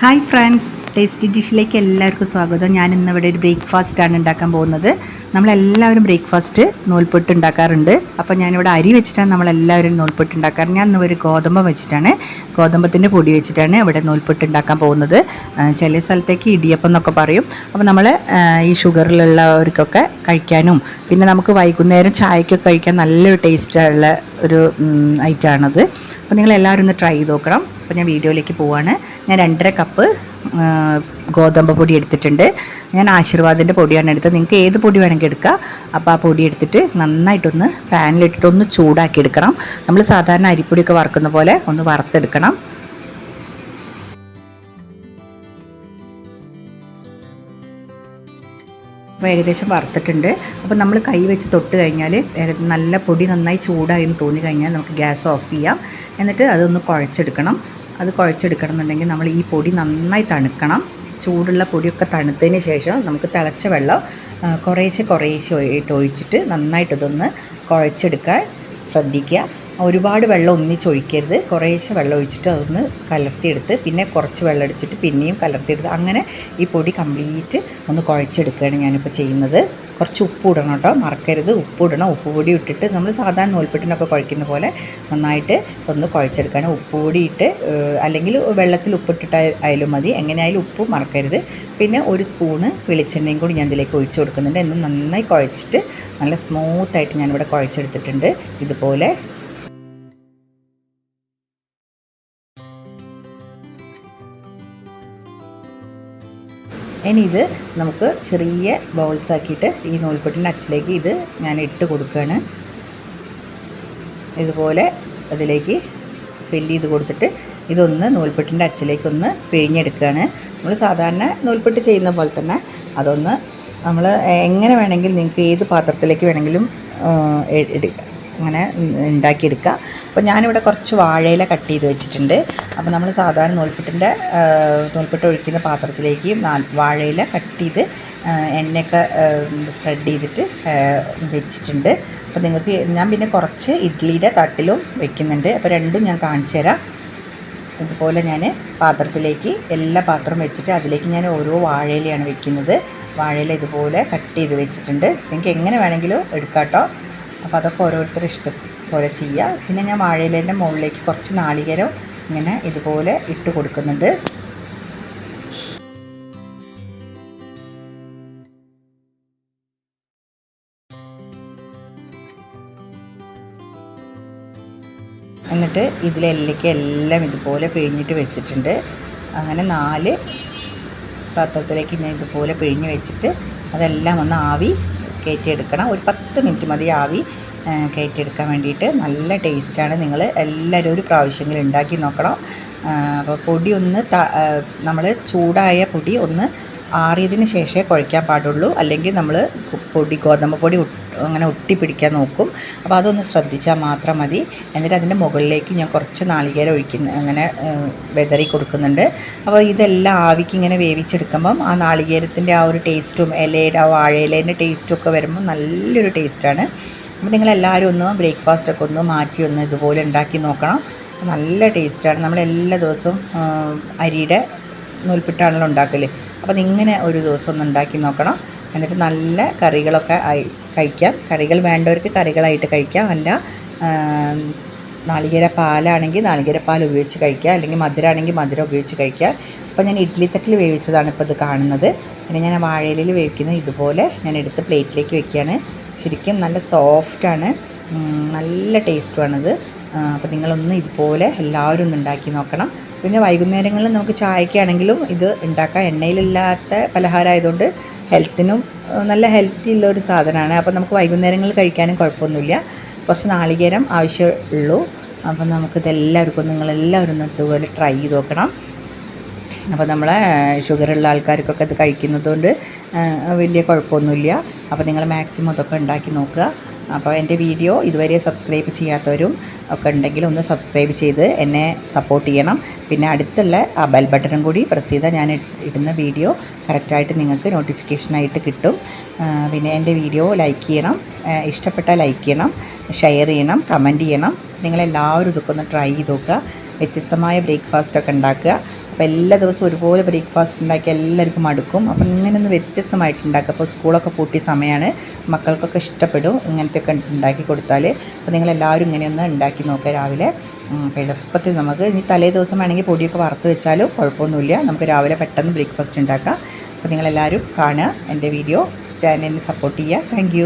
Hi friends tasty ഡിഷിലേക്ക് എല്ലാവർക്കും സ്വാഗതം. ഞാൻ ഇന്ന് ഇവിടെ ഒരു ബ്രേക്ക്ഫാസ്റ്റ് ആണ് ഉണ്ടാക്കാൻ പോകുന്നത്. നമ്മളെല്ലാവരും ബ്രേക്ക്ഫാസ്റ്റ് നൂൽപുട്ട് ഉണ്ടാക്കാറുണ്ട്. അപ്പോൾ ഞാനിവിടെ അരി വെച്ചിട്ടാണ് നമ്മളെല്ലാവരും നൂൽപുട്ട് ഉണ്ടാക്കാറ്. ഞാൻ ഇന്ന് ഒരു ഗോതമ്പ് വെച്ചിട്ടാണ് ഗോതമ്പത്തിന്റെ പൊടി വെച്ചിട്ടാണ് ഇവിടെ നൂൽപുട്ട് ഉണ്ടാക്കാൻ പോകുന്നത്. ചില സ്ഥലത്തേക്ക് ഇടിയപ്പം എന്നൊക്കെ പറയും. അപ്പോൾ നമ്മൾ ഈ ഷുഗറിലുള്ളവർക്കൊക്കെ കഴിക്കാനും പിന്നെ നമുക്ക് വൈകുന്നേരം ചായക്കൊക്കെ കഴിക്കാൻ നല്ലൊരു ടേസ്റ്റുള്ള ഒരു ഐറ്റമാണത് അപ്പോൾ നിങ്ങൾ എല്ലാവരും ഒന്ന് ട്രൈ ചെയ്ത് നോക്കണം. അപ്പോൾ ഞാൻ വീഡിയോയിലേക്ക് പോവാണ്. ഞാൻ രണ്ടര കപ്പ് ഗോതമ്പ് പൊടി എടുത്തിട്ടുണ്ട്. ഞാൻ ആശീർവാദിന്റെ പൊടിയാണ് എടുത്തത്. നിങ്ങൾക്ക് ഏത് പൊടി വേണമെങ്കിൽ എടുക്കുക അപ്പോൾ ആ പൊടി എടുത്തിട്ട് നന്നായിട്ടൊന്ന് ഫാനിലിട്ടിട്ട് ഒന്ന് ചൂടാക്കി എടുക്കണം. നമ്മൾ സാധാരണ അരിപ്പൊടിയൊക്കെ വറുക്കുന്ന പോലെ ഒന്ന് വറുത്തെടുക്കണം. അപ്പോൾ ഏകദേശം വറുത്തിട്ടുണ്ട്. അപ്പോൾ നമ്മൾ കൈ വെച്ച് തൊട്ട് കഴിഞ്ഞാൽ നല്ല പൊടി നന്നായി ചൂടായി എന്ന് തോന്നി കഴിഞ്ഞാൽ നമുക്ക് ഗ്യാസ് ഓഫ് ചെയ്യാം. എന്നിട്ട് അതൊന്ന് കുഴച്ചെടുക്കണം. അത് കുഴച്ചെടുക്കണം എന്നുണ്ടെങ്കിൽ നമ്മൾ ഈ പൊടി നന്നായി തണുക്കണം. ചൂടുള്ള പൊടിയൊക്കെ തണുത്തതിന് ശേഷം നമുക്ക് തിളച്ച വെള്ളം കുറേശ്ശെ കുറേശ്ശെ ഒഴിച്ചിട്ട് നന്നായിട്ട് ഇതൊന്ന് കുഴച്ചെടുക്കാൻ ശ്രദ്ധിക്കുക. ഒരുപാട് വെള്ളം ഒന്നിച്ചൊഴിക്കരുത് കുറേശ്ശെ വെള്ളം ഒഴിച്ചിട്ട് അതൊന്ന് കലർത്തിയെടുത്ത് പിന്നെ കുറച്ച് വെള്ളം അടിച്ചിട്ട് പിന്നെയും കലർത്തിയെടുത്ത് അങ്ങനെ ഈ പൊടി കംപ്ലീറ്റ് ഒന്ന് കുഴച്ചെടുക്കുകയാണ് ഞാനിപ്പോൾ ചെയ്യുന്നത്. കുറച്ച് ഉപ്പ് ഇടണം കേട്ടോ. മറക്കരുത്. ഉപ്പ് ഇടണം. ഉപ്പ് പൊടി ഇട്ടിട്ട് നമ്മൾ സാധാരണ നൂൽപ്പെട്ടിനൊക്കെ കുഴക്കുന്ന പോലെ നന്നായിട്ട് ഒന്ന് കുഴച്ചെടുക്കണം ഉപ്പ് പൊടി ഇട്ട് അല്ലെങ്കിൽ വെള്ളത്തിൽ ഉപ്പിട്ടിട്ട് ആയാലും മതി. എങ്ങനെയായാലും ഉപ്പ് മറക്കരുത്. പിന്നെ ഒരു സ്പൂണ് വെളിച്ചെണ്ണയും കൂടി ഞാൻ ഇതിലേക്ക് ഒഴിച്ചു കൊടുക്കുന്നുണ്ട്. എന്നും നന്നായി കുഴച്ചിട്ട് നല്ല സ്മൂത്തായിട്ട് ഞാനിവിടെ കുഴച്ചെടുത്തിട്ടുണ്ട്. ഇതുപോലെ ഇനി ഇത് നമുക്ക് ചെറിയ ബൗൾസ് ആക്കിയിട്ട് ഈ നൂൽപ്പെട്ടിന്റെ അച്ചിലേക്ക് ഇത് ഞാൻ ഇട്ട് കൊടുക്കുകയാണ്. ഇതുപോലെ അതിലേക്ക് ഫില്ല് ചെയ്ത് കൊടുത്തിട്ട് ഇതൊന്ന് നൂൽപ്പെട്ടിന്റെ അച്ചിലേക്കൊന്ന് പിഴിഞ്ഞെടുക്കുകയാണ്. നമ്മൾ സാധാരണ നൂൽപ്പെട്ട് ചെയ്യുന്ന പോലെ തന്നെ അതൊന്ന് നമ്മൾ എങ്ങനെ വേണമെങ്കിൽ നിങ്ങൾക്ക് ഏത് പാത്രത്തിലേക്ക് വേണമെങ്കിലും അങ്ങനെ ഉണ്ടാക്കിയെടുക്കുക. അപ്പോൾ ഞാനിവിടെ കുറച്ച് വാഴയില കട്ട് ചെയ്ത് വെച്ചിട്ടുണ്ട്. അപ്പോൾ നമ്മൾ സാധാരണ നൂൽപ്പെട്ടിന്റെ നൂൽപ്പെട്ട് ഒഴിക്കുന്ന പാത്രത്തിലേക്ക് വാഴയില കട്ട് ചെയ്ത് എണ്ണയൊക്കെ സ്പ്രെഡ് ചെയ്തിട്ട് വെച്ചിട്ടുണ്ട്. അപ്പോൾ നിങ്ങൾക്ക് ഞാൻ പിന്നെ കുറച്ച് ഇഡ്ഡലിയുടെ തട്ടിലും വെക്കുന്നുണ്ട്. അപ്പോൾ രണ്ടും ഞാൻ കാണിച്ചു തരാം. ഇതുപോലെ ഞാൻ പാത്രത്തിലേക്ക് എല്ലാ പാത്രവും വെച്ചിട്ട് അതിലേക്ക് ഞാൻ ഓരോ വാഴയിലയാണ് വെക്കുന്നത്. വാഴയില ഇതുപോലെ കട്ട് ചെയ്ത് വെച്ചിട്ടുണ്ട്. നിങ്ങൾക്ക് എങ്ങനെ വേണമെങ്കിലും എടുക്കാം കേട്ടോ. അപ്പോൾ അതൊക്കെ ഓരോരുത്തരുടെ ഇഷ്ടം പോലെ ചെയ്യുക. പിന്നെ ഞാൻ വാഴയിലേന്റെ മുകളിലേക്ക് കുറച്ച് നാളികേരം ഇങ്ങനെ ഇതുപോലെ ഇട്ട് കൊടുക്കുന്നുണ്ട്. എന്നിട്ട് ഇതിലെല്ലേക്ക് എല്ലാം ഇതുപോലെ പിഴിഞ്ഞിട്ട് വെച്ചിട്ടുണ്ട്. അങ്ങനെ നാല് പാത്രത്തിലേക്ക് ഞാൻ ഇതുപോലെ പിഴിഞ്ഞ് വെച്ചിട്ട് അതെല്ലാം ഒന്ന് ആവി കയറ്റിയെടുക്കണം. ഒരു പത്ത് മിനിറ്റ് മതി ആവി കയറ്റിയെടുക്കാൻ വേണ്ടിയിട്ട്. നല്ല ടേസ്റ്റാണ് നിങ്ങൾ എല്ലാവരും ഒരു പ്രാവശ്യമെങ്കിലും ഉണ്ടാക്കി നോക്കണം. അപ്പോൾ പൊടി ഒന്ന് നമ്മൾ ചൂടായ പൊടി ഒന്ന് ആറിയതിന് ശേഷമേ കുഴയ്ക്കാൻ പാടുള്ളൂ. അല്ലെങ്കിൽ നമ്മൾ പൊടി ഗോതമ്പ് പൊടി അങ്ങനെ ഒട്ടി പിടിക്കാൻ നോക്കും. അപ്പോൾ അതൊന്ന് ശ്രദ്ധിച്ചാൽ മാത്രം മതി. എന്നിട്ട് അതിന്റെ മുകളിലേക്ക് ഞാൻ കുറച്ച് നാളികേരം ഒഴിക്കുന്നു അങ്ങനെ വെതറി കൊടുക്കുന്നുണ്ട്. അപ്പോൾ ഇതെല്ലാം ആവിക്ക് ഇങ്ങനെ വേവിച്ചെടുക്കുമ്പം ആ നാളികേരത്തിന്റെ ആ ഒരു ടേസ്റ്റും ഇലയുടെ ആ വാഴയിലേന്റെ ടേസ്റ്റും ഒക്കെ വരുമ്പോൾ നല്ലൊരു ടേസ്റ്റാണ് അപ്പോൾ നിങ്ങളെല്ലാവരും ഒന്ന് ബ്രേക്ക്ഫാസ്റ്റൊക്കെ ഒന്ന് മാറ്റി ഒന്ന് ഇതുപോലെ ഉണ്ടാക്കി നോക്കണം. നല്ല ടേസ്റ്റാണ് നമ്മൾ എല്ലാ ദിവസവും അരിയുടെ നൂൽപ്പിട്ടാണല്ലോ ഉണ്ടാക്കൽ അപ്പോൾ ഇങ്ങനെ ഒരു ദിവസം ഒന്ന് ഉണ്ടാക്കി നോക്കണം. എന്നിട്ട് നല്ല കറികളൊക്കെ ആയി കഴിക്കാം. കറികൾ വേണ്ടവർക്ക് കറികളായിട്ട് കഴിക്കാം. അല്ല നാളികേര പാലാണെങ്കിൽ നാളികേര പാൽ ഉപയോഗിച്ച് കഴിക്കുക അല്ലെങ്കിൽ മധുരമാണെങ്കിൽ മധുരം ഉപയോഗിച്ച് കഴിക്കുക അപ്പോൾ ഞാൻ ഇഡ്ഡലി തട്ടിൽ വേവിച്ചതാണ് ഇപ്പോൾ ഇത് കാണുന്നത്. പിന്നെ ഞാൻ വാഴയിലിൽ വേവിക്കുന്നത് ഇതുപോലെ ഞാൻ എടുത്ത് പ്ലേറ്റിലേക്ക് വെക്കുകയാണ്. ശരിക്കും നല്ല സോഫ്റ്റാണ് നല്ല ടേസ്റ്റുമാണിത് അപ്പോൾ നിങ്ങളൊന്ന് ഇതുപോലെ എല്ലാവരും ഒന്ന് ഉണ്ടാക്കി നോക്കണം. പിന്നെ വൈകുന്നേരങ്ങളിൽ നമുക്ക് ചായക്കാണെങ്കിലും ഇത് ഉണ്ടാക്കാം. എണ്ണയിലില്ലാത്ത പലഹാരമായതുകൊണ്ട് ഹെൽത്തിനും നല്ല ഹെൽത്തി ഉള്ള ഒരു സാധനമാണ്. അപ്പോൾ നമുക്ക് വൈകുന്നേരങ്ങളിൽ കഴിക്കാനും കുഴപ്പമൊന്നുമില്ല. കുറച്ച് നാളികേരം ആവശ്യമുള്ളൂ. അപ്പം നമുക്കിതെല്ലാവർക്കും നിങ്ങളെല്ലാവരും ഒന്ന് ഇതുപോലെ ട്രൈ ചെയ്ത് നോക്കണം. അപ്പോൾ നമ്മളെ ഷുഗറുള്ള ആൾക്കാർക്കൊക്കെ ഇത് കഴിക്കുന്നതുകൊണ്ട് വലിയ കുഴപ്പമൊന്നുമില്ല. അപ്പോൾ നിങ്ങൾ മാക്സിമം ഇതൊക്കെ ഉണ്ടാക്കി നോക്കുക. അപ്പോൾ എന്റെ വീഡിയോ ഇതുവരെ സബ്സ്ക്രൈബ് ചെയ്യാത്തവരും ഒക്കെ ഉണ്ടെങ്കിൽ ഒന്ന് സബ്സ്ക്രൈബ് ചെയ്ത് എന്നെ സപ്പോർട്ട് ചെയ്യണം. പിന്നെ അടുത്തുള്ള ആ ബെൽ ബട്ടണും കൂടി പ്രസ് ചെയ്താൽ ഞാൻ ഇടുന്ന വീഡിയോ കറക്റ്റായിട്ട് നിങ്ങൾക്ക് നോട്ടിഫിക്കേഷനായിട്ട് കിട്ടും. പിന്നെ എന്റെ വീഡിയോ ലൈക്ക് ചെയ്യണം. ഇഷ്ടപ്പെട്ട ലൈക്ക് ചെയ്യണം. ഷെയർ ചെയ്യണം. കമന്റ് ചെയ്യണം. നിങ്ങളെല്ലാവരും ഇതൊക്കെ ഒന്ന് ട്രൈ ചെയ്ത് നോക്കുക. വ്യത്യസ്തമായ ബ്രേക്ക്ഫാസ്റ്റൊക്കെ ഉണ്ടാക്കുക. അപ്പോൾ എല്ലാ ദിവസവും ഒരുപോലെ ബ്രേക്ക്ഫാസ്റ്റ് ഉണ്ടാക്കി എല്ലാവർക്കും മടുക്കും. അപ്പം ഇങ്ങനെ ഒന്ന് ഉണ്ടാക്കുക. അപ്പോൾ സ്കൂളൊക്കെ പൂട്ടിയ സമയമാണ്. മക്കൾക്കൊക്കെ ഇഷ്ടപ്പെടും ഇങ്ങനത്തെയൊക്കെ ഉണ്ടാക്കി കൊടുത്താൽ. അപ്പോൾ നിങ്ങളെല്ലാവരും ഇങ്ങനെയൊന്ന് ഉണ്ടാക്കി നോക്കുക രാവിലെ. എളുപ്പത്തിൽ നമുക്ക് ഇനി തലേ ദിവസം വേണമെങ്കിൽ പൊടിയൊക്കെ വറുത്ത് വെച്ചാലും കുഴപ്പമൊന്നുമില്ല. നമുക്ക് രാവിലെ പെട്ടെന്ന് ബ്രേക്ക്ഫാസ്റ്റ് ഉണ്ടാക്കാം. അപ്പോൾ നിങ്ങളെല്ലാവരും കാണുക. എന്റെ വീഡിയോ. ചാനലിനെ സപ്പോർട്ട് ചെയ്യുക. താങ്ക്